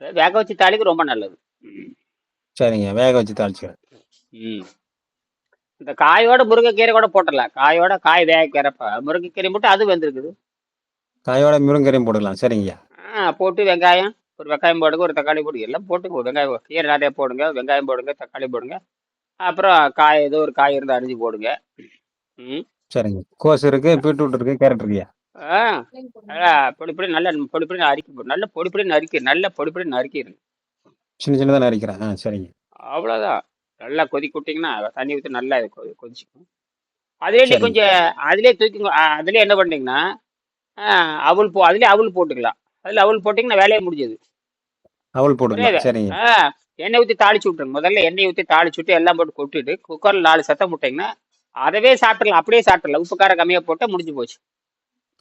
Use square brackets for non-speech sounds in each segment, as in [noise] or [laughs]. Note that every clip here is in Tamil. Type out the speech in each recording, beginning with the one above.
வேக வச்சு தாளிக்கு ரொம்ப நல்லது. சரிங்க வேக வச்சு தாளிச்சுக்கிறேன். ம். இந்த காயோட முருங்கைக்கீரை கூட போட்டுடலாம் காயோட காய் வேக கீரைப்ப முருங்கைக்கீரை மட்டும் அது வெந்திருக்குது. காயோட முருங்கரையும் போட்டுக்கலாம். சரிங்கய்யா ஆ போட்டு வெங்காயம் ஒரு வெங்காயம் போடுங்க ஒரு தக்காளி போடுங்க எல்லாம் போட்டுங்க வெங்காயம் கீரை நிறைய போடுங்க வெங்காயம் போடுங்க தக்காளி போடுங்க. அப்புறம் காய் ஏதோ ஒரு காய் இருந்து அரிஞ்சு போடுங்க. ம். சரிங்க. கோஸ் இருக்கு பீட்ரூட் இருக்கு கேரட் இருக்குய்யா ஆ. நல்லா பொடி பொடி நல்ல பொடி பொடி நறுக்கி நல்ல பொடி பொடி நறுக்கி நல்ல பொடி பொடி நறுக்கிடுங்க சின்ன சின்னதாக நறுக்கிறேன். ஆ சரிங்க. அவ்வளோதான் நல்லா கொதிக்க விட்டிங்கன்னா தண்ணி ஊற்றி நல்லா கொதிச்சுக்கும். அதுலேயே நீ. கொஞ்சம் அதுலேயே தூக்கி அதுலேயே என்ன பண்ணீங்கன்னா ஆ, அவல் போ அதுலேயே அவல் போட்டுக்கலாம். அதில் அவல் போட்டிங்கன்னா வேலையே முடிஞ்சது. போட்டுக்கலாம். புரியுது. சரிங்க. ஆ எண்ணெய் ஊற்றி தாளிச்சு விட்ருங்க முதல்ல எண்ணெய் ஊற்றி தாளிச்சு விட்டு எல்லாம் போட்டு கொட்டிட்டு குக்கரில் நாலு சத்தம் விட்டிங்கன்னா அதவே சாப்பிட்றலாம் அப்படியே சாப்பிட்றலாம் உப்பு காரம் கம்மியாக போட்டால் முடிஞ்சு போச்சு.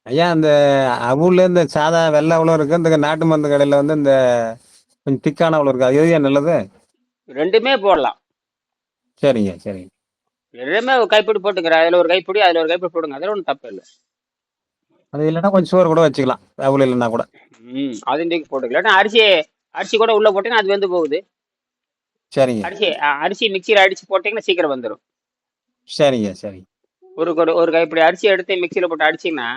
ஐயா இந்த அவுல இந்த சாதா வெள்ளை அவ்வளோ இருக்கு. இந்த நாட்டு மருந்து கடையில் வந்து இந்த கொஞ்சம் திக்கான அவ்வளோ இருக்கு. அது எதுயா நல்லது? ரெண்டுமே போடலாம். சரிங்க சரிங்க. ரெண்டுமே ஒரு கைப்பிடி போட்டுக்கிறேன். அதில் ஒரு கைப்பிடி அதில் ஒரு கைப்பிடி போடுங்க. அதில் ஒன்றும் தப்பு இல்லை. அது இல்லைன்னா கொஞ்சம் சோறு கூட வச்சுக்கலாம். அவுல இல்லைன்னா கூட. ம் அது இன்றைக்கு போட்டுக்கலாம். அரிசி அரிசி கூட உள்ளே போட்டிங்கன்னா அது வெந்து போகுது. சரிங்க. அரிசி அரிசி மிக்சியில் அடிச்சு போட்டிங்கன்னா சீக்கிரம் வந்துடும் சரிங்க சரிங்க. ஒரு ஒரு கைப்பிடி அரிசி எடுத்து மிக்சியில் போட்டு அடிச்சிங்கன்னா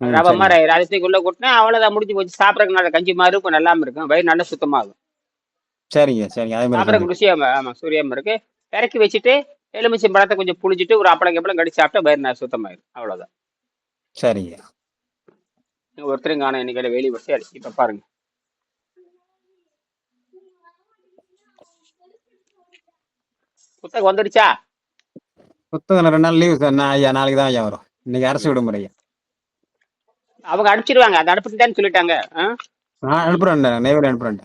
ரவை. மாதிரி ஆயிரும். அதை தூக்கி உள்ளே கொட்டினா அவ்வளோதான் முடிஞ்சு போச்சு. சாப்பிட்றதுக்கு நல்ல கஞ்சி மாதிரி இருக்கும் நல்லாம இருக்கும். வயிறு நல்லா சுத்தமாகும். சரிங்க சரிங்க. அதே மாதிரி சாப்பிட்றதுக்கு ருசியாக ஆமாம் சூரியம் இருக்கு. இறக்கி வச்சுட்டு எலுமிச்சை பழத்தை கொஞ்சம் புளிச்சிட்டு ஒரு அப்பளம் கப்பளம் கடிச்சு சாப்பிட்டா வயிறு நல்லா சுத்தமாயிரும். அவ்வளோதான் சரிங்க. ஒருத்தரும் காணும். இன்னைக்கு வெளியே சரி இப்போ பாருங்க. புத்தகம் வந்துடுச்சா புத்தகம் ரெண்டு நாள் லீவு ஐயா நாளைக்கு தான் ஐயா வரும். இன்னைக்கு அரசு விடுமுறை ஐயா அவங்க அனுப்பிச்சிடுவாங்க அதை அனுப்பிட்டுதான்னு சொல்லிட்டாங்க. நான் அனுப்புறேன் நெய்வேலி அனுப்புறேன்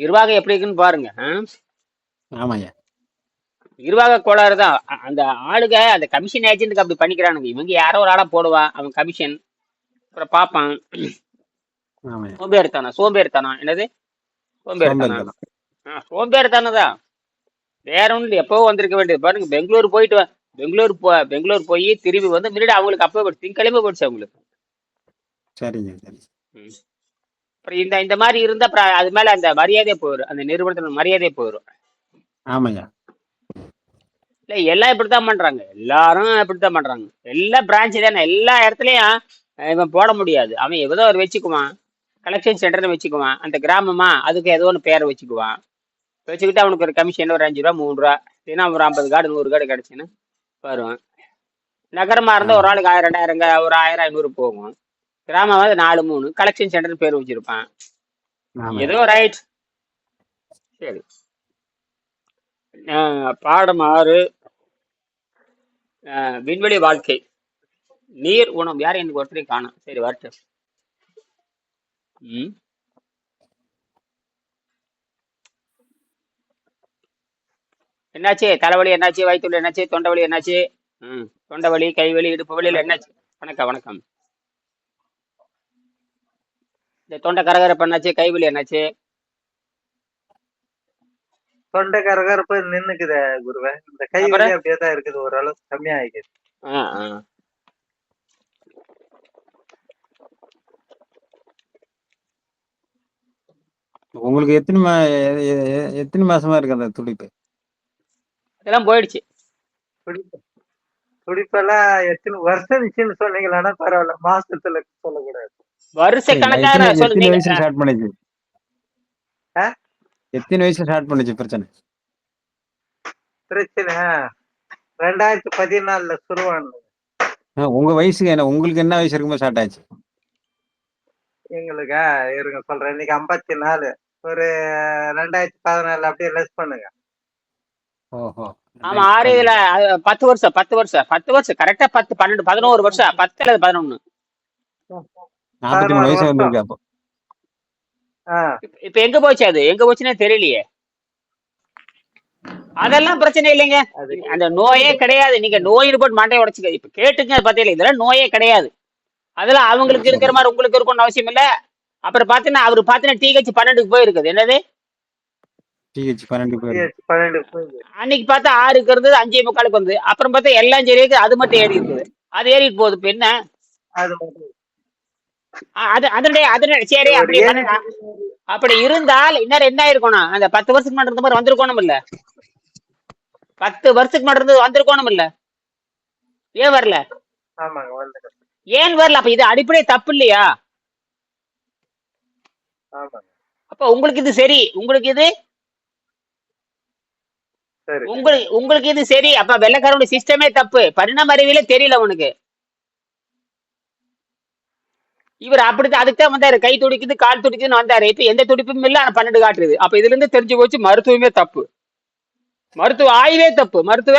நிர்வாகம் எப்படி இருக்குன்னு பாருங்க? ஆமாய்யா. நிர்வாக கோளாறு தான். அந்த ஆளுக அந்த கமிஷன் ஏஜென்ட்டுக்கு அப்படி பண்ணிக்கிறானுங்க. இவங்க யாரோ ஒரு ஆளா போடுவான் அவன் கமிஷன் அப்புறம் பார்ப்பான். ஆமாய்யா. சோம்பேறித்தனம் சோம்பேறித்தனம். என்னது? சோம்பேறித்தனம். சோம்பேறித்தனம். வேற ஒன்றும் எப்போ வந்திருக்க வேண்டியது. பாருங்க பெங்களூர் போயிட்டு பெங்களூர் போ பெங்களூர் போய் திரும்பி வந்து முன்னாடி அவங்களுக்கு அப்போ திங்கக்கிழமை போயிடுச்சு அவங்களுக்கு. சரிங்க சரி. அப்புறம் இந்த இந்த மாதிரி இருந்தா அப்புறம் அது மேல அந்த மரியாதையே போயிடும் அந்த நிறுவனத்துல மரியாதையே போயிடும் ஆமாய்யா. இல்ல எல்லாம் இப்படித்தான் பண்றாங்க. எல்லாரும் இப்படித்தான் பண்றாங்க. எல்லா பிரான்ச் தானே எல்லா இடத்துலயும் இவன் போட முடியாது. அவன் ஏதோ ஒரு வச்சுக்குவான். கலெக்ஷன் சென்டர்னு வச்சுக்குவான். அந்த கிராமமா அதுக்கு ஏதோ ஒன்று பேரை வச்சுக்குவான். வச்சுக்கிட்டு அவனுக்கு ஒரு கமிஷன் ஒரு அஞ்சு ரூபா மூணு ரூபா. இல்லைன்னா ஒரு ஐம்பது கார்டு நூறு கார்டு கிடைச்சுன்னு வருவான். நகரமா இருந்தா ஒரு ஆளுக்கு ஆயிரம் ரெண்டாயிரம் ஒரு ஆயிரம் ஐநூறு போகும். கிராமம் வந்து நாலு மூணு. கலெக்ஷன் சென்டர் பேர் வச்சிருப்பான். ஏதோ ரைட் சரி. பாடம் ஆறு. விண்வெளி வாழ்க்கை. நீர் உணவு. யாரும் எனக்கு ஒருத்தரையும் காணும்? சரி வரட்டும். ம். என்னாச்சு? தலைவலி என்னாச்சு? வயிற்றுல என்னாச்சு? தொண்டை வலி என்னாச்சு? ம். தொண்டை வலி கை வலி இடுப்பு வலியில் என்னாச்சு? வணக்கம் வணக்கம். இந்த தொண்டை கரகரப்பு என்னாச்சு? கை வலி என்னாச்சு? தொண்டை கரகரப்பு நின்னுக்குதே குருவே. இந்த கை? வலி அப்படியே தான் இருக்குது ஆ ஆ. உங்களுக்கு எத்தனை மா எத்தனை மாசமா இருக்கு அந்த துடிப்பு? இதெல்லாம் போயிடுச்சு. துடிப்பு. துடிப்பெல்லாம் எத்தனை வருஷம் நிச்சுன்னு சொன்னீங்களா பரவாயில்ல. மாசத்துல சொல்லக்கூடாது. வருஷ. கணக்காக எத்தனை சொல்லு எத்தனை நீங்க வயசுல ஸ்டார்ட் பண்ணுச்சு? எத்தனை வயசுல ஸ்டார்ட் பண்ணுச்சு பிரச்சனை? பிரச்சனை? ரெண்டாயிரத்தி பதினாலுல சுருவான். ஆ, உங்க வயசுக்கு என்ன உங்களுக்கு என்ன வயசு இருக்கும்போது ஸ்டார்ட் ஆச்சு? எங்களுக்கா? இருங்க சொல்றேன். இன்னைக்கு ஐம்பத்தி நாலு. ஒரு ரெண்டாயிரத்தி பதினாலு அப்படியே லெஸ் பண்ணுங்க. ஆமா ஆறு இதுல பத்து வருஷம் பத்து வருஷம். பத்து வருஷம் கரெக்டா பத்து பன்னெண்டு பதினோரு வருஷம். பத்து அல்லது பதினொன்னு. நாற்பத்தி மூணு வயசு வருஷம். வந்திருக்கு அப்போ. ஆஹ் இப்ப- எங்க போச்சு அது? எங்க போச்சுன்னே தெரியலையே. அதெல்லாம் பிரச்சனை இல்லைங்க. அது அந்த நோயே கிடையாது. நீங்க நோயின்னு போட்டு மண்டையை உடைச்சுக்க இப்ப கேட்டுங்க பாத்தீங்களா இதெல்லாம் நோயே கிடையாது. அதெல்லாம் அவங்களுக்கு இருக்கிற மாதிரி உங்களுக்கு இருக்கணும்னு அவசியம் இல்ல. அப்புறம் பாத்தீங்கன்னா அவரு பாத்தீங்கன்னா டீ கட்சி பன்னெண்டுக்கு போயிருக்குது. என்னது? டிஹெச் பன்னெண்டு பேர். PH பன்னெண்டு போகுது. அன்னைக்கு பார்த்தா ஆறுக்கு இருந்தது அஞ்சே முக்காலுக்கு வந்தது. அப்புறம் பார்த்தா எல்லாம் சரி இருக்குது அது மட்டும் ஏறி இருக்குது. அது ஏறிட்டு போகுது இப்ப என்ன? அது மட்டும். அ- அது அதனுடைய அதனுடைய சரி ஒரு அப்படி ஏழு பண்ணா அப்படி இருந்தால் இன்னும் என்ன இருக்கணும். அந்த பத்து வருஷத்துக்கு முன்னாடி இருந்த மாதிரி வந்திருக்கணும் இல்ல? பத்து வருஷத்துக்கு முன்னாடி இருந்து வந்திருக்கணும் இல்ல? ஏன் வரல? ஆமாங்க வந்து ஏன் வரல? அப்ப இது அடிப்படை தப்பு இல்லையா? ஆமாங்க. அப்ப உங்களுக்கு இது சரி. உங்களுக்கு இது உங்களுக்கு உங்களுக்கு இது சரி அப்ப வெள்ளக்காரனுடைய சிஸ்டமே தப்பு. பரிணாம அறிவியலே தெரியல உனக்கு. இவர் அப்படித்தான் அதுக்கு தான் வந்தாரு. கை துடிக்குது கால் துடிக்குதுன்னு வந்தாரு. இப்ப எந்த துடிப்பும் இல்ல ஆனா பன்னெண்டு காட்டுறது. அப்ப இதுல இருந்து தெரிஞ்சு போச்சு மருத்துவமே தப்பு. மருத்துவ ஆய்வே தப்பு. மருத்துவ?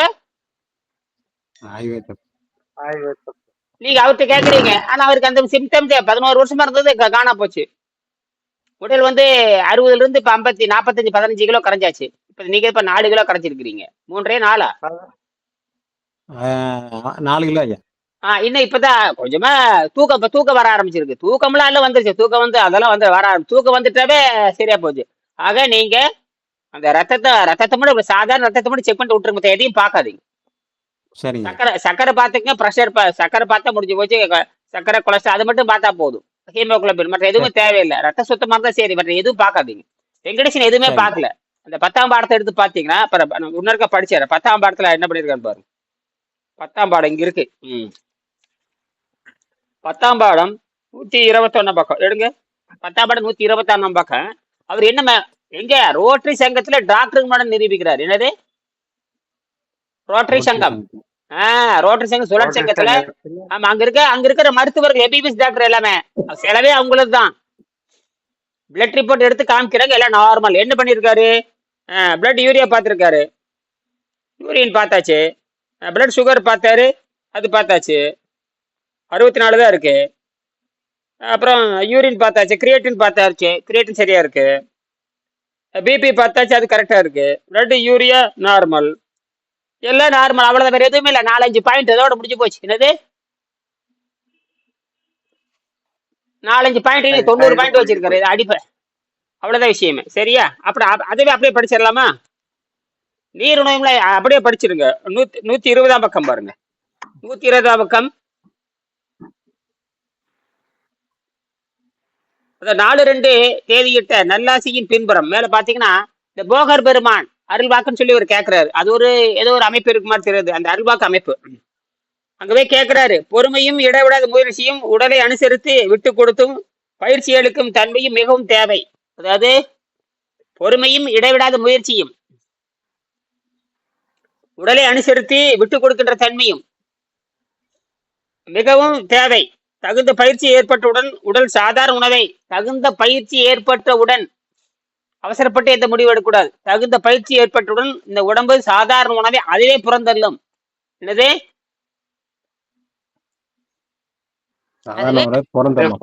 ஆய்வே தப்பு. ஆய்வு தப்பு. நீங்க அவர்கிட்ட கேக்குறீங்க. ஆனா அவருக்கு அந்த சிம்டம்ஸ் பதினோரு வருஷமா இருந்தது காணா போச்சு. உடல் வந்து அறுபதுல இருந்து இப்ப ஐம்பத்தி நாற்பத்தஞ்சு பதினஞ்சு கிலோ கரைஞ்சாச்சு. இப்ப நீங்க இப்ப நாலு கிலோ கரைச்சிருக்கிறீங்க மூன்றே நாளா? ஆஹ் நாலு கிலோ ஐயா. ஆ இன்னும் இப்பதான் கொஞ்சமா தூக்கம் இப்ப தூக்கம் வர ஆரம்பிச்சிருக்கு. தூக்கம்லாம் எல்லாம் வந்துருச்சு. தூக்கம் வந்து அதெல்லாம் வந்து வர ஆரம்பி- தூக்கம் வந்துட்டாவே சரியா போச்சு. ஆக நீங்க அந்த ரத்தத்தை ரத்தத்தை மட்டும் சாதாரண ரத்தத்தை மட்டும் செக் பண்ணிட்டு விட்டுருங்க எதையும் பார்க்காதீங்க. சரிங்க. சக்கரை சக்கரை பார்த்துங்க ப்ரெஷர் சக்கரை பார்த்தா முடிஞ்சு போச்சு. சக்கரை கொலஸ்ட்ரால் அது மட்டும் பார்த்தா போதும். ஹீமோகுளோபின் மற்ற எதுவுமே தேவையில்லை. ரத்த சுத்தமா இருந்தா சரி மற்ற எதுவும் பார்க்காதீங்க. வெங்கடேசன் எதுவுமே சரி. பார்க்கல. அந்த பத்தாம் பாடத்தை எடுத்து பார்த்தீங்கன்னா அப்புறம் இன்னொருக்கா படிச்சாரு. பத்தாம் பாடத்துல என்ன பண்ணிருக்காரு பாருங்க பத்தாம் பாடம் இங்க இருக்கு. ம். பத்தாம் பாடம் நூத்தி இருபத்தொன்னு பக்கம். எடுங்க. பத்தாம் பாடம் நூத்தி இருபத்தாறாம் பக்கம். அவர் என்ன எங்க? ரோட்டரி சங்கத்துல டாக்டருக்கு மேடம் நிரூபிக்கிறார். என்னது? ரோட்டரி சங்கம். ஆஹ் ரோட்டரி சங்கம் சுழற் சங்கத்துல. ஆமா அங்க இருக்க அங்க இருக்கிற மருத்துவர்கள் எபிபிஎஸ் டாக்டர் எல்லாமே. செலவே அவங்களுக்கு தான் பிளட் ரிப்போர்ட் எடுத்து காமிக்கிறாங்க. எல்லாம் நார்மல் என்ன பண்ணிருக்காரு பிளட் யூரியா பார்த்துருக்காரு. யூரின் பார்த்தாச்சு. பிளட் சுகர் பார்த்தாரு. அது பார்த்தாச்சு. அறுபத்தி நாலு தான் இருக்கு. அப்புறம் யூரின் பார்த்தாச்சு. கிரியேட்டின் பார்த்தாச்சு. கிரியேட்டின் சரியா இருக்கு. பிபி பார்த்தாச்சு. அது கரெக்டா இருக்கு. பிளட் யூரியா நார்மல் எல்லாம் நார்மல் அவ்வளவுதான். வேற எதுவுமே இல்லை. நாலஞ்சு பாயிண்ட் இதோட முடிஞ்சு போச்சு. என்னது? நாலஞ்சு பாயிண்ட் தொண்ணூறு பாயிண்ட் வச்சிருக்காரு. இது அடிப்பை அவ்வளவுதான் விஷயமே. சரியா? அப்படி அதுவே அப்படியே படிச்சிடலாமா? நீர் அப்படியே படிச்சிருங்க. நூத்தி நூத்தி இருபதாம் பக்கம் பாருங்க. நூத்தி இருபதாம் பக்கம். அந்த நாலு ரெண்டு தேதியிட்ட நல்லாசியின் பின்புறம். மேல பாத்தீங்கன்னா இந்த போகர் பெருமான் அருள்வாக்குன்னு சொல்லி ஒரு கேட்கிறாரு அது ஒரு ஏதோ ஒரு அமைப்பு இருக்கு மாதிரி தெரியுது. அந்த அருள்வாக்கு அமைப்பு. அங்கவே கேட்குறாரு பொறுமையும் இடவிடாத முயற்சியும் உடலை அனுசரித்து விட்டு கொடுத்தும் பயிற்சி அளிக்கும் தன்மையும் மிகவும் தேவை. அதாவது பொறுமையும் இடைவிடாத முயற்சியும். உடலை அனுசரித்து விட்டு கொடுக்கின்ற தன்மையும். மிகவும் தேவை. தகுந்த பயிற்சி ஏற்பட்டவுடன் உடல் சாதாரண உணவை தகுந்த பயிற்சி ஏற்பட்டவுடன் அவசரப்பட்டு எந்த முடிவு எடுக்கக்கூடாது. தகுந்த பயிற்சி ஏற்பட்டவுடன் இந்த உடம்பு சாதாரண உணவை அதுவே புறந்தள்ளும். என்னது?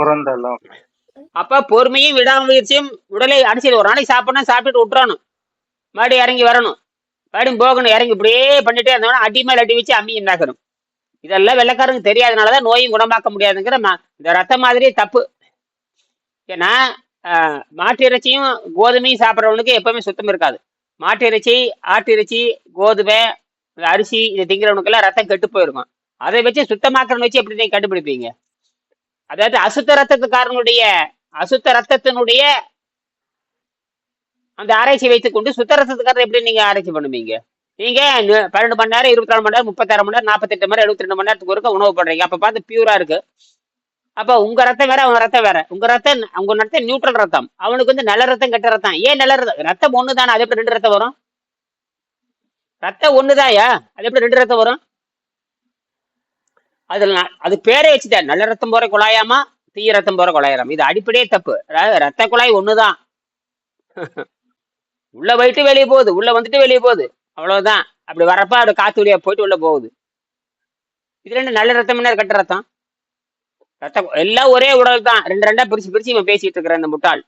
புறந்தள்ளும். அப்ப பொறுமையும் விடாமுயற்சியும் உடலை அடிச்சது ஒரு நாளைக்கு சாப்பிடணும் சாப்பிட்டு விட்டுறணும். மறுபடியும் இறங்கி வரணும். மறுபடியும் போகணும். இறங்கி இப்படியே பண்ணிட்டே இருந்தோம்னா அடி மேல அடி வச்சு அம்மி உண்டாக்கணும் இதெல்லாம் வெள்ளக்காரங்க தெரியாதனாலதான் நோயும் குணமாக்க முடியாதுங்கிற இந்த ரத்த மாதிரி தப்பு. ஏன்னா மாட்டு இறைச்சியும் கோதுமையும் சாப்பிட்றவனுக்கு எப்பவுமே சுத்தம் இருக்காது. மாட்டு இறைச்சி ஆட்டு இறைச்சி கோதுமை இந்த அரிசி இதை திங்கிறவனுக்கெல்லாம் ரத்தம் கெட்டு போயிருக்கும். அதை வச்சு சுத்தமாக்குறவனை வச்சு எப்படி நீங்க கண்டுபிடிப்பீங்க? அதாவது அசுத்த ரத்தத்துக்காரனுடைய அசுத்த ரத்தத்தினுடைய அந்த ஆராய்ச்சி வைத்துக் கொண்டு சுத்த ரத்தத்துக்காரர் எப்படி நீங்க ஆராய்ச்சி பண்ணுவீங்க? நீங்க பன்னெண்டு மணி நேரம் இருபத்தி நாலு மணி நேரம் முப்பத்தாறு மணி நேரம் நாற்பத்தெட்டு மணி எழுபத்தி ரெண்டு மணி நேரத்துக்கு ஒருக்க உணவு பண்றீங்க அப்ப பார்த்து பியூரா இருக்கு. அப்ப உங்க ரத்தம் வேற அவன் ரத்தம் வேற. உங்க ரத்தம் உங்க ரத்தம் நியூட்ரல் ரத்தம். அவனுக்கு வந்து நல்ல ரத்தம் கெட்ட ரத்தம். ஏன் நல்ல ரத்தம்? ரத்தம் ஒண்ணு தானே அது எப்படி ரெண்டு ரத்தம் வரும்? ரத்தம் ஒண்ணுதாயா? அது எப்படி ரெண்டு ரத்தம் வரும்? அதுல அது பேரே வச்சுட்டேன். நல்ல ரத்தம் போற குழாயாமா? தீய ரத்தம் போற குழாயிரம் இது அடிப்படையே தப்பு. அதாவது ரத்த குழாய் ஒண்ணுதான். [laughs] உள்ள போயிட்டு வெளியே போகுது. உள்ள வந்துட்டு வெளியே போகுது. அவ்வளவுதான். அப்படி வரப்ப அப்படி காத்து வழியா போயிட்டு உள்ள போகுது. இது ரெண்டு நல்ல ரத்தம் என்ன? கெட்ட ரத்தம் ரத்தம் எல்லாம் ஒரே உடல் தான். ரெண்டு ரெண்டா பிரிச்சு பிரிச்சு இவன் பேசிட்டு இருக்கிற இந்த முட்டாள்.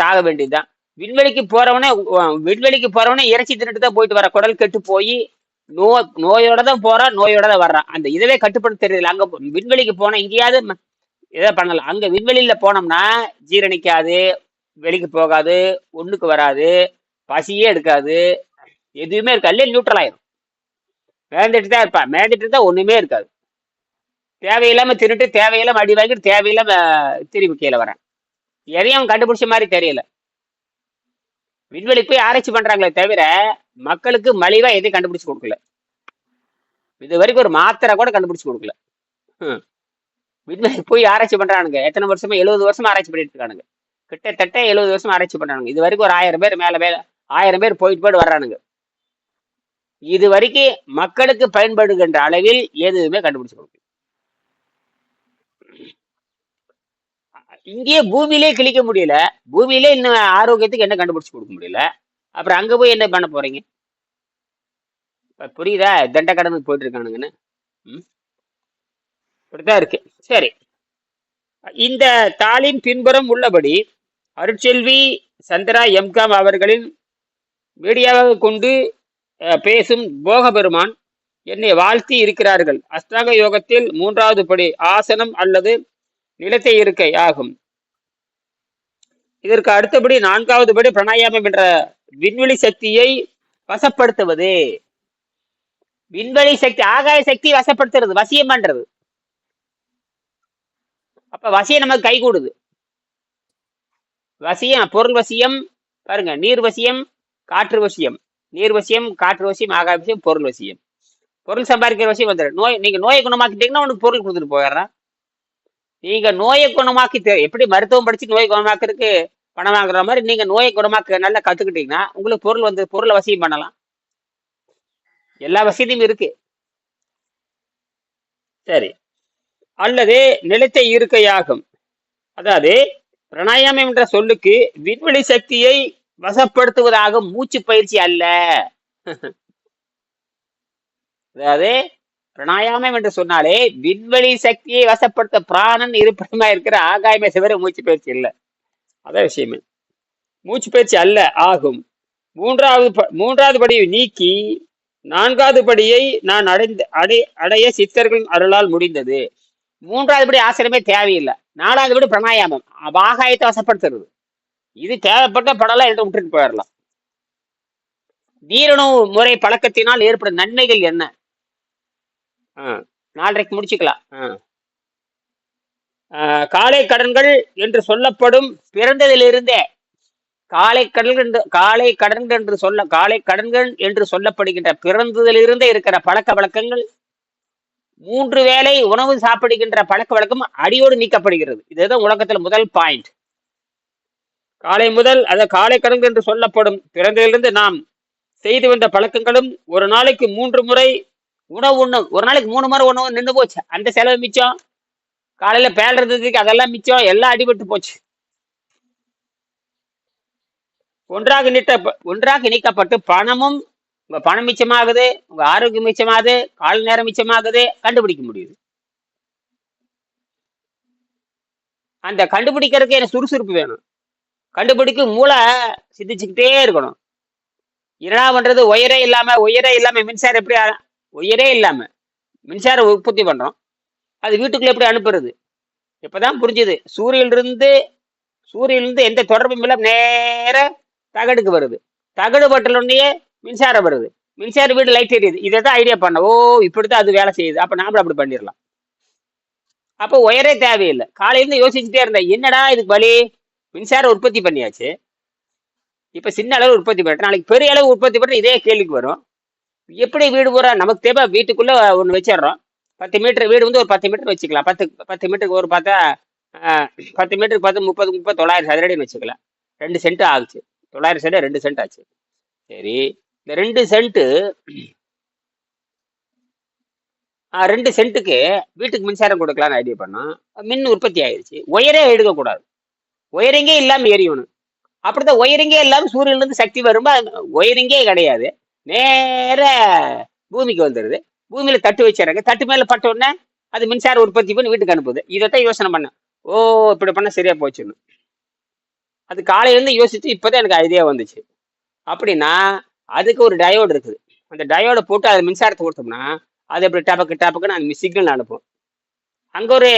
சாக வேண்டியதுதான். விண்வெளிக்கு போறவனே விண்வெளிக்கு போறவனே இறைச்சி தின்னுட்டு தான் போயிட்டு வர குடல் கெட்டு போய் நோ நோயோட தான் போறான் நோயோட தான் வர்றான். அந்த இதுவே கட்டுப்படுத்த தெரியல. அங்க விண்வெளிக்கு போனா எங்கேயாவது இதை பண்ணலாம் அங்க விண்வெளியில போனோம்னா ஜீரணிக்காது வெளிக்கு போகாது ஒண்ணுக்கு வராது பசியே எடுக்காது எதுவுமே இருக்காது. இல்லையா நியூட்ரல் ஆயிரும். மேந்துட்டு தான் இருப்பான் மேந்துட்டு தான் ஒண்ணுமே இருக்காது. தேவையில்லாம திருட்டு தேவையில்லாம அடி வாங்கிட்டு தேவையில்லாம திரும்பி கீழே வரேன் எதையும் அவன் கண்டுபிடிச்ச மாதிரி தெரியல. விண்வெளி போய் ஆராய்ச்சி பண்றாங்களே தவிர மக்களுக்கு மலிவா எதையும் கண்டுபிடிச்சு கொடுக்கல. இது வரைக்கும் ஒரு மாத்திரை கூட கண்டுபிடிச்சு கொடுக்கல. ஹம். விண்வெளி போய் ஆராய்ச்சி பண்றானுங்க. எத்தனை வருஷமா? எழுபது வருஷமா ஆராய்ச்சி பண்ணிட்டு இருக்கானுங்க. கிட்டத்தட்ட எழுபது வருஷமா ஆராய்ச்சி பண்றானுங்க. இது வரைக்கும் ஒரு ஆயிரம் பேர் மேல மேல ஆயிரம் பேர் போயிட்டு போயிட்டு வர்றானுங்க. இது வரைக்கும் மக்களுக்கு பயன்படுகின்ற அளவில் எதுவுமே கண்டுபிடிச்சு கொடுக்கல. இங்கேயே பூமியிலே கிழிக்க முடியல. பூமியிலே இன்னும் ஆரோக்கியத்துக்கு என்ன கண்டுபிடிச்சு கொடுக்க முடியல. அப்புறம் அங்க போய் என்ன பண்ண போறீங்க? புரியுதா? தண்ட கடனுக்கு போயிட்டு இருக்கானுங்கன்னு. ம்? இப்படிதான் இருக்கு. சரி. இந்த தாளின் பின்புறம் உள்ளபடி அருட்செல்வி சந்திரா எம்காம் அவர்களின் மீடியாவாக கொண்டு பேசும் போகபெருமான் என்னை வாழ்த்தி இருக்கிறார்கள். அஷ்டாங்க யோகத்தில் மூன்றாவது படி ஆசனம் அல்லது நிலத்தை இருக்கை ஆகும். இதற்கு அடுத்தபடி நான்காவது படி பிராணாயாமம் என்ற விண்வெளி சக்தியை வசப்படுத்துவது. விண்வெளி சக்தி ஆகாய சக்தி வசப்படுத்துறது வசியம் பண்றது அப்ப வசியம் நமக்கு கை கூடுது. வசியம் பொருள் வசியம் பாருங்க நீர் வசியம் காற்று வசியம். நீர் வசியம் காற்று வசியம் ஆகாய வசியம் பொருள் வசியம். பொருள் சம்பாதிக்கிற வசியம் வந்துடும் நோய் நீங்க நோயை குணமாக்கிட்டீங்கன்னா உனக்கு பொருள் கொடுத்துட்டு போயிடுறான் நீங்க நோயை குணமாக்கி எப்படி மருத்துவம் படிச்சு நோயை குணமாக்குறதுக்கு பணம் வாங்குற மாதிரி நீங்க நோயை குணமாக்க நல்லா கத்துக்கிட்டீங்கன்னா உங்களுக்கு பொருள் வந்து பொருளை வசியம் பண்ணலாம். எல்லா வசதியும் இருக்கு. சரி. அல்லது நிலைத்த இருக்கையாகும். அதாவது பிராணாயாமம் என்ற சொல்லுக்கு விண்வெளி சக்தியை வசப்படுத்துவதாக மூச்சு பயிற்சி அல்ல. அதாவது பிராணாயாமம் என்று சொன்னாலே விண்வெளி சக்தியை வசப்படுத்த பிராணன் இருப்பிடமா இருக்கிற ஆகாயமே தவிர மூச்சு பயிற்சி இல்லை. அதான் விஷயமே. மூச்சு பயிற்சி அல்ல ஆகும். மூன்றாவது ப- மூன்றாவது படியை நீக்கி நான்காவது படியை நான் அடைந்த அடை அடைய சித்தர்களின் அருளால் முடிந்தது. மூன்றாவது படி ஆசிரமே தேவையில்லை. நாலாவது படி பிராணாயாமம். அப்ப ஆகாயத்தை வசப்படுத்துறது. இது தேவைப்பட்ட படலாம் எழுத விட்டுட்டு போயிடலாம் நீரிணவு முறை பழக்கத்தினால் ஏற்படும் நன்மைகள் என்ன? நாலரைக்கு முடிச்சுக்கலாம். காலை கடன்கள் என்று சொல்லப்படும் பிறந்ததிலிருந்தே காலை கடன்கள் என்று காலை கடன்கள் என்று சொல்ல காலை கடன்கள் என்று சொல்லப்படுகின்ற பிறந்ததிலிருந்தே இருக்கிற பழக்க வழக்கங்கள் மூன்று வேளை உணவு சாப்பிடுகின்ற பழக்க வழக்கம் அடியோடு நீக்கப்படுகிறது. இதுதான் உலகத்தில் முதல் பாயிண்ட் காலை முதல் அது காலை கடன்கள் என்று சொல்லப்படும் பிறந்ததிலிருந்து நாம் செய்து வந்த பழக்கங்களும் ஒரு நாளைக்கு மூன்று முறை உணவு உண்ணும் ஒரு நாளைக்கு மூணு முறை உணவு நின்று போச்சு. அந்த செலவு மிச்சம். காலையில பேல்றதுக்கு அதெல்லாம் மிச்சம். எல்லாம் அடிபட்டு போச்சு. ஒன்றாக நீட்ட ஒன்றாக இணைக்கப்பட்டு பணமும் உங்க பணம் மிச்சமாகுது உங்க ஆரோக்கியம் மிச்சமாகுது கால நேரம் மிச்சமாகுது கண்டுபிடிக்க முடியுது. அந்த கண்டுபிடிக்கிறதுக்கு எனக்கு சுறுசுறுப்பு வேணும். கண்டுபிடிக்க மூளை சிந்திச்சுக்கிட்டே இருக்கணும். என்னடா பண்றது உயரே இல்லாம உயரே இல்லாம மின்சாரம் எப்படி ஆ- உயரே இல்லாம மின்சாரம் உற்பத்தி பண்றோம். அது வீட்டுக்குள்ள எப்படி அனுப்புறது? இப்பதான் புரிஞ்சுது. சூரியனிலிருந்து சூரியனிலிருந்து எந்த தொடர்பும் இல்லை நேர தகடுக்கு வருது. தகடு பட்டலுடனே மின்சாரம் வருது. மின்சார வீடு லைட் எரியுது. இதை தான் ஐடியா பண்ண ஓ இப்படித்தான் அது வேலை செய்யுது. அப்போ நாமளும் அப்படி பண்ணிடலாம். அப்போ உயரே தேவையில்லை. காலையிலேருந்து யோசிச்சுட்டே இருந்தேன். என்னடா இதுக்கு வழி? மின்சாரம் உற்பத்தி பண்ணியாச்சு. இப்போ சின்ன அளவு உற்பத்தி பண்ணுறேன் நாளைக்கு பெரிய அளவு உற்பத்தி பண்ற இதே கேள்விக்கு வரும். எப்படி வீடு பூரா நமக்கு தேவை? வீட்டுக்குள்ள ஒன்று வச்சிடுறோம். பத்து மீட்டர் வீடு வந்து ஒரு பத்து மீட்டர் வச்சுக்கலாம். பத்து பத்து மீட்டருக்கு ஒரு பார்த்தா பத்து மீட்டருக்கு பார்த்து முப்பது முப்பது தொள்ளாயிரம் சதுரடின்னு வச்சுக்கலாம். ரெண்டு சென்ட் ஆகுச்சு. தொள்ளாயிரம் சென்ட் ரெண்டு சென்ட் ஆச்சு. சரி. இந்த ரெண்டு சென்ட்டு ரெண்டு சென்ட்டுக்கு வீட்டுக்கு மின்சாரம் கொடுக்கலாம்னு ஐடியா பண்ணோம். மின் உற்பத்தி ஆயிடுச்சு ஒயரே எடுக்கக்கூடாது. ஒயரிங்கே இல்லாமல் எரியணும். அப்படித்தான் ஒயரிங்கே இல்லாமல் சூரியன்லேருந்து சக்தி வரும்போது ஒயரிங்கே கிடையாது. நேர பூமிக்கு வந்துடுது பூமியில் தட்டு வச்சிடறாங்க. தட்டு மேலே பட்ட உடனே அது மின்சார உற்பத்தி பண்ணி வீட்டுக்கு அனுப்புது. இதைத்தான் யோசனை பண்ணேன். ஓ இப்படி பண்ண சரியா போச்சுன்னு. அது காலையிலேருந்து யோசித்து யோசிச்சு இப்பதான் எனக்கு ஐடியா வந்துச்சு. அப்படின்னா அதுக்கு ஒரு டயோடு இருக்குது. அந்த டயோடை போட்டு அது மின்சாரத்தை கொடுத்தோம்னா அது எப்படி டபக்கு டபக்குன்னு அந்த சிக்னல் அனுப்பும். அங்கே ஒரு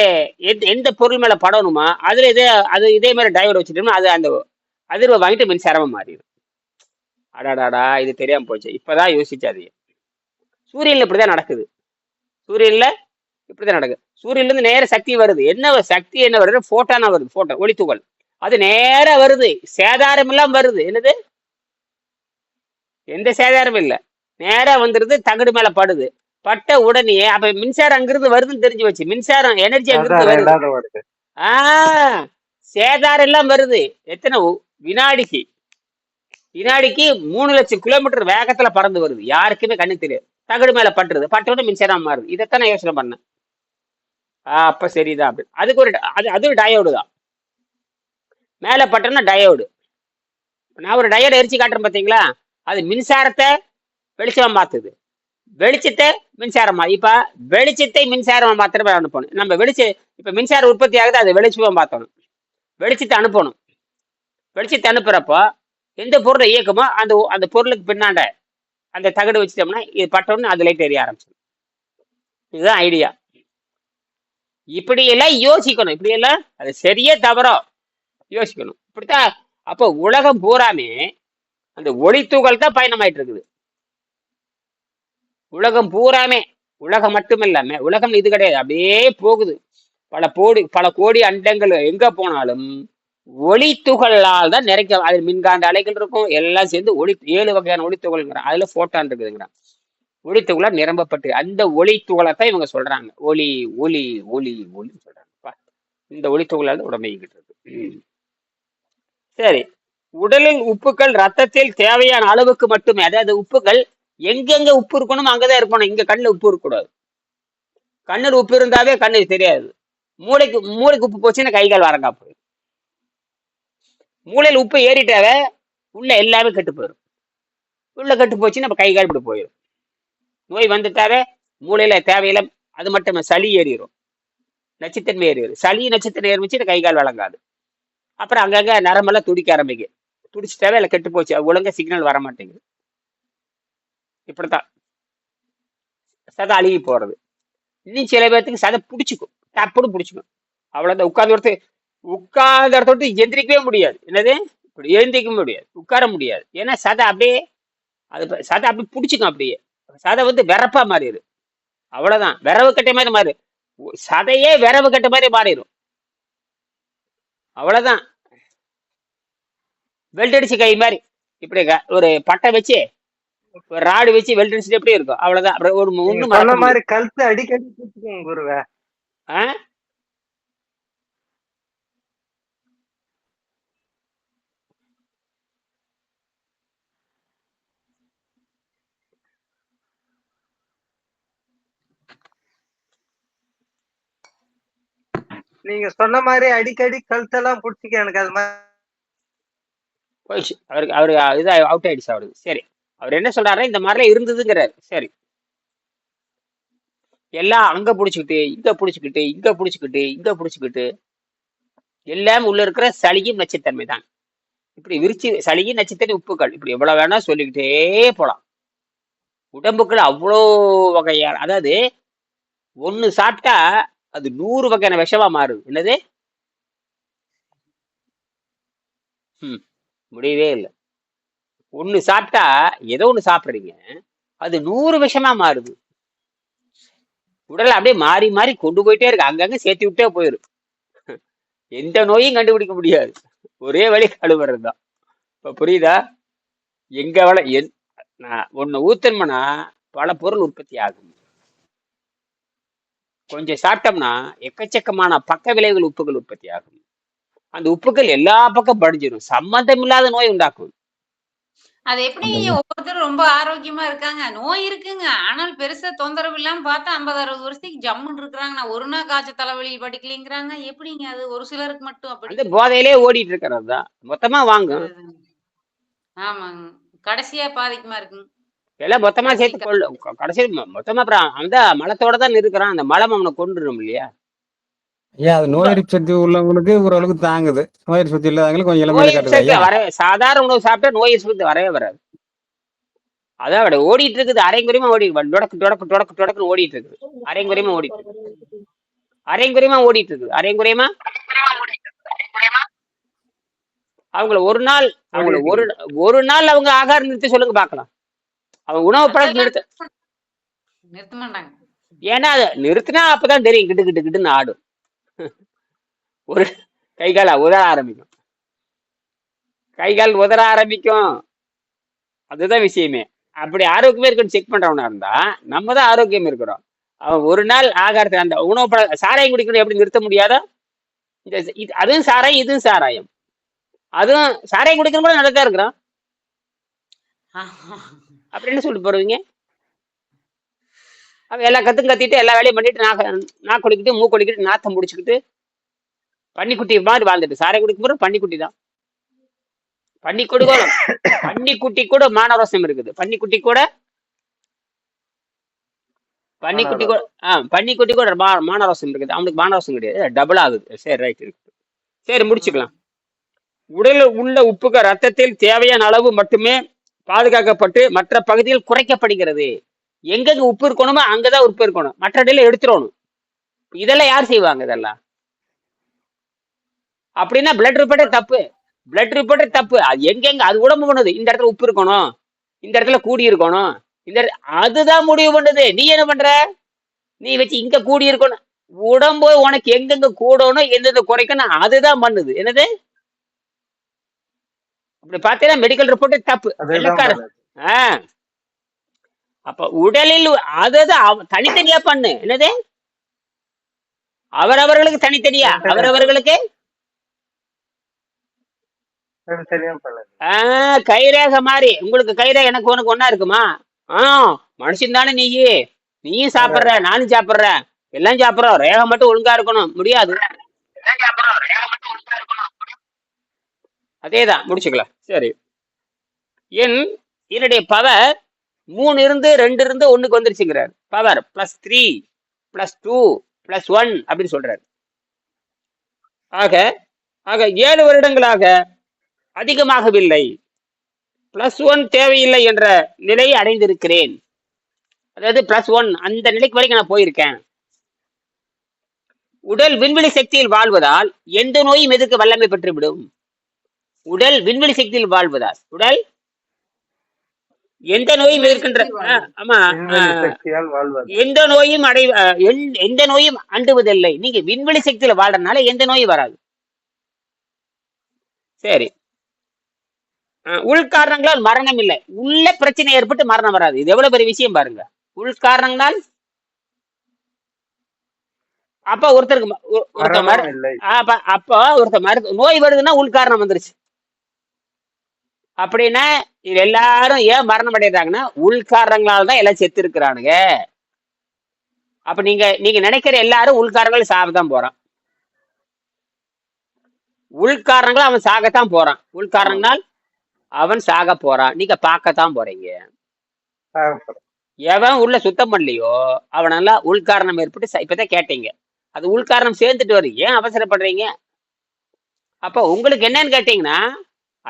எந்த எந்த பொருள் மேலே படணுமா அதில் இதே அது இதே மாதிரி டயோடு வச்சுட்டோம்னா அது அந்த அதிர்வை வாங்கிட்டு மின்சாரமாக மாறிடும். அடாடாடா இது தெரியாமல் போச்சு. இப்பதான் யோசிச்சாது இப்படி இப்படிதான் நடக்குது. சூரியனில் இப்படி தான் நடக்குது சூரியன்லேருந்து நேர சக்தி வருது. என்ன சக்தி என்ன வருது ஃபோட்டானா வருது. ஃபோட்டோ ஒளித்துகள். அது நேராக வருது. சேதாரம் எல்லாம் வருது. என்னது? எந்த சேதாரமும் இல்ல. நேரா வந்துருது தகடு மேல படுது. பட்ட உடனே அப்ப மின்சாரம் அங்கிருந்து வருதுன்னு தெரிஞ்சு வச்சு மின்சாரம் எனர்ஜி அங்கிருந்து வருது. இல்லாத வருது. ஆ சேதாரம் எல்லாம் வருது. எத்தனை வினாடிக்கு வினாடிக்கு மூணு லட்சம் கிலோமீட்டர் வேகத்துல பறந்து வருது. யாருக்குமே கண்ணு தெரியாது. தகடு மேல பட்டுருது. பட்ட உடனே மின்சாரம் மாறுது. இதைத்தான் நான் யோசனை பண்ணேன். ஆ, அப்ப சரிதான். அப்படி. அதுக்கு ஒரு அது அது டயோடு தான். மேல பட்டோம்னா டயோடு நான் ஒரு டயோடு எரிச்சு காட்டுறேன் பாத்தீங்களா? அது மின்சாரத்தை வெளிச்சமா மாத்துது. வெளிச்சத்தை மின்சாரமா இப்ப வெளிச்சத்தை மின்சாரமா மாத்திரமே அனுப்பணும். நம்ம வெளிச்ச இப்ப மின்சாரம் உற்பத்தி ஆகுது அதை வெளிச்சமா மாத்தணும். வெளிச்சத்தை அனுப்பணும். வெளிச்சத்தை அனுப்புறப்போ எந்த பொருளை இயக்குமோ அந்த அந்த பொருளுக்கு பின்னாண்ட அந்த தகடு வச்சுட்டோம்னா இது பட்டோன்னு அது லைட் எரிய ஆரம்பிச்சிடும். இதுதான் ஐடியா. இப்படி எல்லாம் யோசிக்கணும். இப்படி எல்லாம் அது சரியே தவறோ? யோசிக்கணும். இப்படித்தான். அப்போ உலகம் பூராமே அந்த ஒளித்துகள் தான் பயணமாயிட்டு இருக்குது உலகம் பூராமே உலகம் மட்டும் இல்லாம உலகம் இது கிடையாது அப்படியே போகுது. பல கோடி பல கோடி அண்டங்கள் எங்க போனாலும் ஒளித்துகளால் தான் நிறைக்க அதில் மின்காந்த அலைகள் இருக்கும் எல்லாம் சேர்ந்து ஒளி ஏழு வகையான ஒளித்துகள்ங்கிறான் அதுல போட்டான் இருக்குதுங்கிறான் ஒளித்துகளா நிரம்பப்பட்டு அந்த ஒளித்துகளை தான் இவங்க சொல்றாங்க. ஒளி ஒளி ஒளி ஒளின்னு சொல்றாங்க. இந்த ஒளித்துகளால் உடம்பு இருக்கு. சரி. உடலில் உப்புக்கள் ரத்தத்தில் தேவையான அளவுக்கு மட்டுமே அதாவது உப்புகள் எங்கெங்க உப்பு இருக்கணுமோ அங்கதான் இருக்கணும். இங்க கண்ணுல உப்பு இருக்கக்கூடாது. கண்ணில் உப்பு இருந்தாவே கண்ணுக்கு தெரியாது. மூளைக்கு மூளைக்கு உப்பு போச்சுன்னா கை கால் வரங்கா போயிடும். மூளையில் உப்பு ஏறிட்டாவே உள்ள எல்லாமே கெட்டு போயிடும். உள்ள கெட்டு போச்சுன்னா நம்ம கை கால் இப்படி போயிடும். நோய் வந்துட்டாவே மூளையில தேவையில்ல அது மட்டும். இல்ல, சளி ஏறிடும் நச்சுத்தன்மை ஏறிடும் சளி நச்சுத்தன்மை ஏறிச்சு கை கால் வழங்காது. அப்புறம் அங்கங்க நரம்பெல்லாம் துடிக்க ஆரம்பிக்கும். துடிச்சிட்டாவே இல்லை கெட்டு போச்சு. ஒழுங்காக சிக்னல் வர மாட்டேங்குது. இப்படித்தான். சதை அழுகி போறது. இன்னும் சில பேர்த்துக்கு சதை பிடிச்சிக்கும். டப்புன்னு பிடிச்சிக்கும். அவ்வளவுதான். உட்கார்ந்து ஒருத்தர் உட்கார்ந்த இடத்த விட்டு எந்திரிக்கவே முடியாது. என்னது? இப்படி எழுந்திரிக்க முடியாது. உட்கார முடியாது. ஏன்னா சதை அப்படியே அது சதை அப்படியே பிடிச்சிக்கும் அப்படியே. சதை வந்து விறப்பா மாறிடும். அவ்வளவுதான். விரவு கட்ட மாதிரி மாறி சதையே விரவு கட்ட மாதிரி மாறிடும். அவ்வளவுதான். வெல்ட் அடிச்ச கை மாதிரி. இப்படி ஒரு பட்டை வச்சு ஒரு ராடு வச்சு வெல்ட் அடிச்சுட்டு எப்படி இருக்கும்? அவ்வளவுதான். அப்புறம் ஒரு ஒண்ணு மாதிரி கழுத்து அடிக்கடி குருவே. ஆ? நீங்க சொன்ன மாதிரி அடிக்கடி கழுத்தெல்லாம் புடிச்சுக்க எனக்கு அது மாதிரி போயிடுச்சு. அவருக்கு அவருக்கு இது அவுட் ஆயிடுச்சு அவருக்கு சரி. அவர் என்ன சொல்றாரு இந்த மாதிரிலாம் இருந்ததுங்கிறாரு. சரி. எல்லாம் அங்க புடிச்சுக்கிட்டு இங்க புடிச்சுக்கிட்டு இங்க புடிச்சுக்கிட்டு இங்க புடிச்சுக்கிட்டு எல்லாம் உள்ள இருக்கிற சளியும் நச்சுத்தன்மை தான். இப்படி விரிச்சு சளியும் நச்சுத்தன்மை உப்புக்கள். இப்படி எவ்வளவு வேணா சொல்லிக்கிட்டே போலாம். உடம்புக்குள்ள அவ்வளோ வகையான அதாவது ஒன்று சாப்பிட்டா அது நூறு வகையான விஷமா மாறுது என்னது? ம் முடியவே இல்லை. ஒண்ணு சாப்பிட்டா ஏதோ ஒண்ணு சாப்பிடுறீங்க. அது நூறு விஷமா மாறுது. உடல் அப்படியே மாறி மாறி கொண்டு போயிட்டே இருக்கு. அங்கங்க சேர்த்து விட்டே போயிடும் எந்த நோயும் கண்டுபிடிக்க முடியாது. ஒரே வழி கழுவுறது தான் இப்ப புரியுதா? எங்க வள என் நான் ஒண்ணு ஊத்தணும்னா பல பொருள் உற்பத்தி ஆகும். கொஞ்சம் சாப்பிட்டோம்னா எக்கச்சக்கமான பக்க விளைவுகள் உப்புகள் உற்பத்தி ஆகும். அந்த உப்புகள் எல்லா பக்கம் படிஞ்சிடும் சம்பந்தம் இல்லாத நோய் உண்டாக்கும். அது எப்படி ஒவ்வொருத்தரும் ரொம்ப ஆரோக்கியமா இருக்காங்க? நோய் இருக்குங்க. ஆனால் பெருசா தொந்தரவு இல்லாம பார்த்தா ஐம்பது அறுபது வருஷத்துக்கு ஜம்முன்னு இருக்கிறாங்க. நான் ஒரு நாள் காய்ச்ச தலைவலி படிக்கலைங்கிறாங்க. எப்படிங்க அது? ஒரு சிலருக்கு மட்டும் அப்படி. அந்த போதையிலே ஓடிட்டு இருக்கிறது தான். மொத்தமா அதுதான். ஆமாங்க. கடைசியா பாதிக்குமா இருக்குங்க. எல்லாம் மொத்தமா சேர்த்து கடைசியில் மொ- மொத்தமா அப்புறம் அந்த மலத்தோட தான் இருக்கிறான். அந்த மலம் அவனை கொண்டுடும் இல்லையா? ஐயா அது நோய் எதிர்ப்பு சக்தி உள்ளவங்களுக்கு ஓரளவுக்கு தாங்குது. நோய் எதிர்ப்பு சக்தி இல்லாதவங்களுக்கு கொஞ்சம் இளமையில எதிர்ப்பு காட்டுது சக்தி ஐயா. வர சாதாரண உணவு சாப்பிட்டா நோய் எதிர்ப்பு சக்தி வரவே வராது. அதான் விட ஓடிட்டு இருக்குது அரைங்குறையமா ஓடி டொடக்கு டொடக்கு டொடக்கு டொடக்குன்னு ஓடிட்டு இருக்குது. அரைங்குறையமா ஓடிட்டு இருக்குது. அரைங்குறையமா ஓடிட்டு இருக்குது. அரைங்குறையமா? அவங்கள ஒரு நாள் அவங்கள ஒரு ஒரு நாள் அவங்க ஆகாரம் நிறுத்தி சொல்லுங்க பார்க்கலாம். அவங்க உணவு பழக்கம் நிறுத்த. நிறுத்த மாட்டாங்க. ஏன்னா அதை நிறுத்தினா அப்பதான் தெரியும். கிட்டு கிட்டு கிட்டுன்னு ஆடும். [laughs] ஒரு கை கால உதற ஆரம்பிக்கும். கை கால் உதற ஆரம்பிக்கும். அதுதான் விஷயமே. அப்படி ஆரோக்கியமே இருக்குன்னு செக் பண்றவனா இருந்தா நம்ம தான் ஆரோக்கியம் இருக்கிறோம். அவன் ஒரு நாள் ஆகாரத்தை அந்த உணவு பழ சாராயம் குடிக்கணும் எப்படி நிறுத்த முடியாதோ? இந்த இது அதுவும் சாராயம் இதுவும் சாராயம். அதுவும் சாராயம் குடிக்கணும் கூட நல்லா தான் இருக்கிறோம் அப்படின்னு சொல்லிட்டு அவன் எல்லா கத்தும் கத்திட்டு எல்லா வேலையும் பண்ணிட்டு நான் நான் குளிக்கிட்டு மூ குளிக்கிட்டு நாத்தம் முடிச்சுக்கிட்டு பன்னிக்குட்டி மாதிரி வாழ்ந்துட்டு சாரை குடிக்கும் போது பன்னிக்குட்டி தான். பன்னிக்குடி கூட பன்னிக்குட்டி கூட மானவரசம் இருக்குது. பன்னிக்குட்டி கூட பன்னிக்குட்டி கூட ஆ பன்னிக்குட்டி கூட மா- மானரசம் இருக்குது. அவனுக்கு மானரோசம் கிடையாது. டபுள் ஆகுது. சரி ரைட் சரி முடிச்சுக்கலாம். உடலில் உள்ள உப்புக ரத்தத்தில் தேவையான அளவு மட்டுமே பாதுகாக்கப்பட்டு மற்ற பகுதியில் குறைக்கப்படுகிறது. எங்கெங்க உப்பு இருக்கணுமோ அங்கதான் உப்பு இருக்கணும். மற்ற இடையில எடுத்துடணும். இதெல்லாம் யார் செய்வாங்க இதெல்லாம்? அப்படின்னா பிளட் ரிப்போர்ட்டே தப்பு. பிளட் ரிப்போர்ட்டே தப்பு. அது எங்கெங்க அது உடம்பு பண்ணுது. இந்த இடத்துல உப்பு இருக்கணும். இந்த இடத்துல கூடி இருக்கணும். இந்த அதுதான் முடிவு பண்ணுது. நீ என்ன பண்ற? நீ வச்சு இங்க கூடி இருக்கணும். உடம்பு உனக்கு எங்கெங்க கூடணும் எந்தெந்த குறைக்கணும் அதுதான் பண்ணுது. என்னது? அப்படி பார்த்தீங்கன்னா மெடிக்கல் ரிப்போர்ட்டே தப்பு. அதுதான் வெள்ளக்காரன். பண்ணுது. ஆ. அப்ப உடலில் அதாவது தனித்தனியா பண்ணு. என்னது? அவரவர்களுக்கு தனித்தனியா? அவரவர்களுக்கு? கைரேகை மாதிரி உங்களுக்கு கைரேகை எனக்கு உனக்கு ஒண்ணா இருக்குமா? ஆ மனுஷன் தானே நீ நீயும் சாப்பிடுற நானும் சாப்பிடுறேன் எல்லாம் சாப்பிடுறோம். ரேகை மட்டும் ஒழுங்கா இருக்கணும். முடியாது. அதேதான். முடிச்சுக்கலாம். சரி. என் என்னுடைய பவர் மூணு இருந்து ரெண்டு இருந்து ஒண்ணுக்கு வந்துருச்சுங்கிறார். Power plus three plus two plus one அப்படின்னு சொல்றாரு. ஆக ஆக ஏழு வருடங்களாக அதிகமாகவில்லை. பிளஸ் ஒன் தேவையில்லை என்ற நிலையை அடைந்திருக்கிறேன். அதாவது பிளஸ் ஒன் அந்த நிலைக்கு வரைக்கும் நான் போயிருக்கேன். உடல் விண்வெளி சக்தியில் வாழ்வதால் எந்த நோயும் எதிர்க்க வல்லமை பெற்றுவிடும். உடல் விண்வெளி சக்தியில் வாழ்வதால். உடல் எந்த நோயும் எதிர்க்கின்ற ஆ, ஆமா எந்த நோயும் அடை எந்த நோயும் அண்டுவதில்லை. நீங்க விண்வெளி சக்தியில வாழ்றதுனால எந்த நோயும் வராது. சரி. உள்காரணங்களால் மரணம் இல்லை. உள்ள பிரச்சனை ஏற்பட்டு மரணம் வராது. இது எவ்வளவு பெரிய விஷயம் பாருங்க. உள்காரணங்களால் அப்ப ஒருத்தருக்கு ம- ஒ- ஒருத்தர் மரு மரணம் இல்லை அப்ப அப்போ ஒருத்தர் மரு நோய் வருதுன்னா உள்காரணம் வந்துருச்சு. அப்படின்னா எல்லாரும் ஏன் மரணம் அடைறாங்கன்னா உள்காரணங்களால தான் எல்லாம் செத்து இருக்கிறானுங்க. அப்ப நீங்க நீங்க நினைக்கிற எல்லாரும் உள்காரங்கள் சாகத்தான் போறான். உள்காரணங்கள் அவன் சாகத்தான் போறான். உள்காரணங்களால் அவன் சாக போறான். நீங்க பார்க்கத்தான் போறீங்க. எவன் உள்ள சுத்தம் பண்ணலையோ அவனெல்லாம் உள்காரணம் ஏற்பட்டு இப்பதான் கேட்டீங்க. அது உள்காரணம் சேர்ந்துட்டு வருது. ஏன் அவசரப்படுறீங்க? அப்ப உங்களுக்கு என்னன்னு கேட்டீங்கன்னா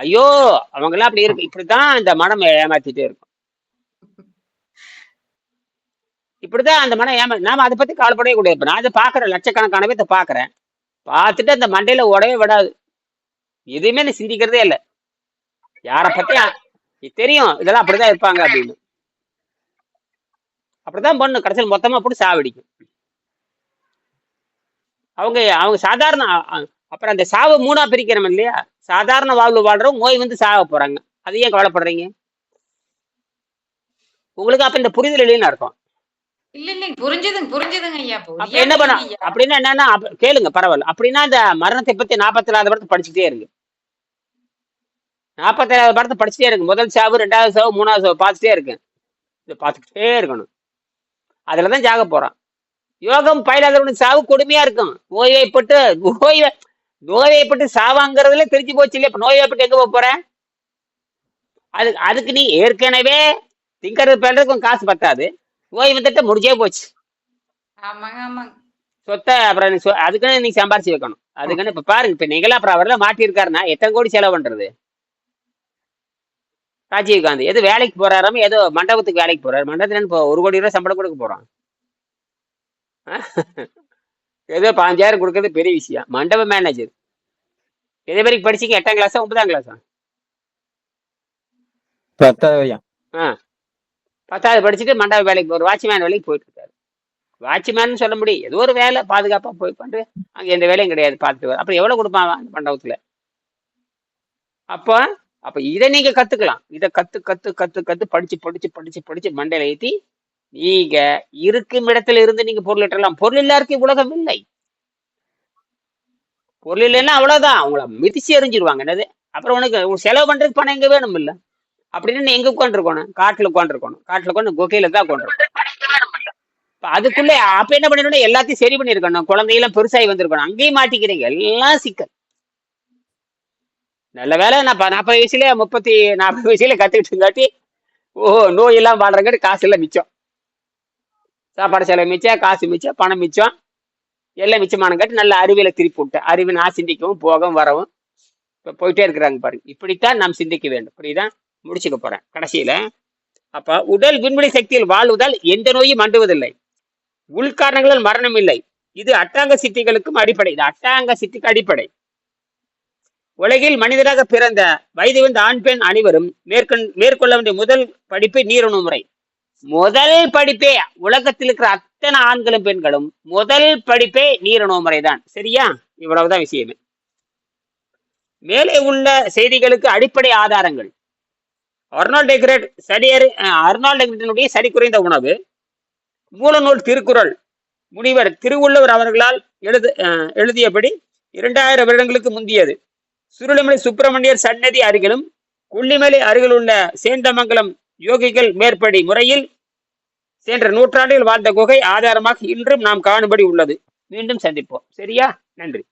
ஐயோ அவங்கெல்லாம் அப்படி இருக்கு. இப்படித்தான் இந்த மனம் ஏமாத்திட்டே இருக்கும். இப்படிதான் அந்த மனம் ஏமா நாம அதை பத்தி கவலைப்படவே கூடாது. நான் அதை பாக்குறேன் லட்சக்கணக்கான பேர்த்த பாக்குறேன் பார்த்துட்டு அந்த மண்டையில உடவே விடாது. எதுவுமே நீ சிந்திக்கிறதே இல்லை. யாரை பத்தி இது தெரியும். இதெல்லாம் அப்படிதான் இருப்பாங்க அப்படின்னு. அப்படிதான் பண்ணும் கடைசியில் மொத்தமா போட்டு சாவடிக்கும். அவங்க அவங்க சாதாரண அப்புறம் அந்த சாவை மூணா பிரிக்கிறோம் இல்லையா? சாதாரண வாழ்வு வாழ்றவங்க நோய் வந்து சாக போறாங்க. அது ஏன் கவலைப்படுறீங்க? உங்களுக்கு அப்ப இந்த புரிதல் இல்லைன்னு அர்த்தம். இல்ல இல்ல புரிஞ்சுதுங்க புரிஞ்சுதுங்க ஐயா. அப்ப என்ன பண்ண. அப்படின்னா என்னன்னா கேளுங்க பரவாயில்ல. அப்படின்னா இந்த மரணத்தை பத்தி நாற்பத்தி ஏழாவது படத்தை படிச்சுட்டே இருங்க. நாற்பத்தி ஏழாவது படத்தை படிச்சுட்டே இருக்கு முதல் சாவு ரெண்டாவது சாவு மூணாவது சாவு பார்த்துட்டே இருக்கு இதை பார்த்துக்கிட்டே இருக்கணும். அதுலதான் ஜாக போறான். யோகம் பயிலாதவனுக்கு சாவு கொடுமையா இருக்கும். நோய்வாய்ப்பட்டு நோய் நோய்வாய்ப்பட்டு சாவாங்கிறதுல தெரிஞ்சு போச்சு இல்லையா? இப்ப நோய்வாய்ப்பட்டு எங்க போக போறேன் அது அதுக்கு நீ ஏற்கனவே திங்கிறது பண்றதுக்கு உன் காசு பத்தாது. நோய் வந்துட்டு முடிஞ்சே போச்சு. சொத்தை அப்புறம் நீ அதுக்குன்னு நீ சம்பாரிச்சு வைக்கணும். அதுக்குன்னு இப்ப பாருங்க இப்ப நீங்களா அப்புறம் அவரெல்லாம் மாட்டியிருக்காருன்னா எத்தனை கோடி செலவு பண்றது? ராஜீவ் காந்தி எது வேலைக்கு போறாராம ஏதோ மண்டபத்துக்கு வேலைக்கு போறாரு. மண்டபத்துல ஒரு கோடி ரூபாய் சம்பளம் கொடுக்க போறான். ஏதோ பாஞ்சாயிரம் கொடுக்கறது பெரிய விஷயம். மண்டப மேனேஜர் எதே வரைக்கும் படிச்சீங்க எட்டாம் கிளாஸா ஒன்பதாம் கிளாஸா பத்தாவதுயா? பத்தாவது படிச்சுட்டு மண்டப வேலைக்கு ஒரு வாட்ச்மேன் வேலைக்கு போயிட்டு இருக்காரு வாட்ச்மேன் சொல்ல முடியும். ஏதோ ஒரு வேலை பாதுகாப்பா போய் பண்று அங்க எந்த வேலையும் கிடையாது பார்த்துட்டு அப்புறம் எவ்வளவு கொடுப்பான் அந்த மண்டபத்துல? அப்போ அப்ப இதை நீங்க கத்துக்கலாம். இதை கத்து கத்து கத்து கத்து படிச்சு படிச்சு படிச்சு படிச்சு மண்டையில ஏத்தி நீங்க இருக்கும் இடத்துல இருந்து நீங்க பொருள் ஈட்டலாம் பொருள் எல்லாருக்கும் உலகம் இல்லை. பொருள் இல்லைன்னா அவ்வளவுதான். அவங்கள மிதிச்சு எரிஞ்சிருவாங்க என்னது? அப்புறம் உனக்கு செலவு பண்றதுக்கு பணம் எங்க வேணும் இல்ல? அப்படின்னு நீ எங்க உட்காந்துருக்கணும் காட்டுல உட்காந்துருக்கணும் காட்டுல உட்காந்து குகையில தான் உட்காந்துருக்கணும் அதுக்குள்ள அப்ப என்ன பண்ணிடணும்? எல்லாத்தையும் சரி பண்ணிருக்கணும் குழந்தையெல்லாம் பெருசாகி வந்திருக்கணும். அங்கேயும் மாட்டிக்கிறீங்க. எல்லாம் சிக்கல். நல்ல வேலை நான் நாற்பது வயசுல முப்பத்தி நாற்பது வயசுல கத்துக்கிட்டு இருந்தாட்டி ஓஹோ நோய் எல்லாம் வாழ்றங்காட்டி காசு எல்லாம் மிச்சம். சாப்பாடு செலவு மிச்சம் காசு மிச்சம் பணம் மிச்சம். எல்லாம் மிச்சமானங்காட்டி நல்ல அறிவியலை திருப்பி விட்டேன் அறிவு நான் சிந்திக்கவும் போகவும் வரவும் இப்போ போயிட்டே இருக்கிறாங்க பாருங்க. இப்படித்தான் நாம் சிந்திக்க வேண்டும். புரியுதா? முடிச்சுக்க போறேன். கடைசியில அப்போ உடல் விண்வெளி சக்தியில் வாழ்வதால் எந்த நோயும் அண்டுவதில்லை. உள்காரணங்களால் மரணம் இல்லை. இது அட்டாங்க சித்திகளுக்கும் அடிப்படை. இது அட்டாங்க சித்திக்கு அடிப்படை. உலகில் மனிதராக பிறந்த வயது வந்த ஆண் பெண் அனைவரும் மேற்கொண் மேற்கொள்ள வேண்டிய முதல் படிப்பு நீரணு முறை. முதல் படிப்பே உலகத்தில் இருக்கிற அத்தனை ஆண்களும் பெண்களும் முதல் படிப்பே நீரணு முறை தான் சரியா? இவ்வளவுதான் விஷயமே. மேலே உள்ள செய்திகளுக்கு அடிப்படை ஆதாரங்கள். அர்னால்ட் டெக்ரேட் சரியர் அர்னால்ட் டெக்ரேட்டினுடைய சரி குறைந்த உணவு மூலநூல் திருக்குறள் முனிவர் திருவள்ளுவர் அவர்களால் எழுது எழுதியபடி இரண்டாயிரம் வருடங்களுக்கு முந்தியது. சுருளிமலை சுப்பிரமணியர் சன்னதி அருகிலும் கொல்லிமலை அருகில் உள்ள சேந்தமங்கலம் யோகிகள் மேற்படி முறையில் சென்ற நூற்றாண்டில் வாழ்ந்த குகை ஆதாரமாக இன்றும் நாம் காணும்படி உள்ளது. மீண்டும் சந்திப்போம். சரியா? நன்றி.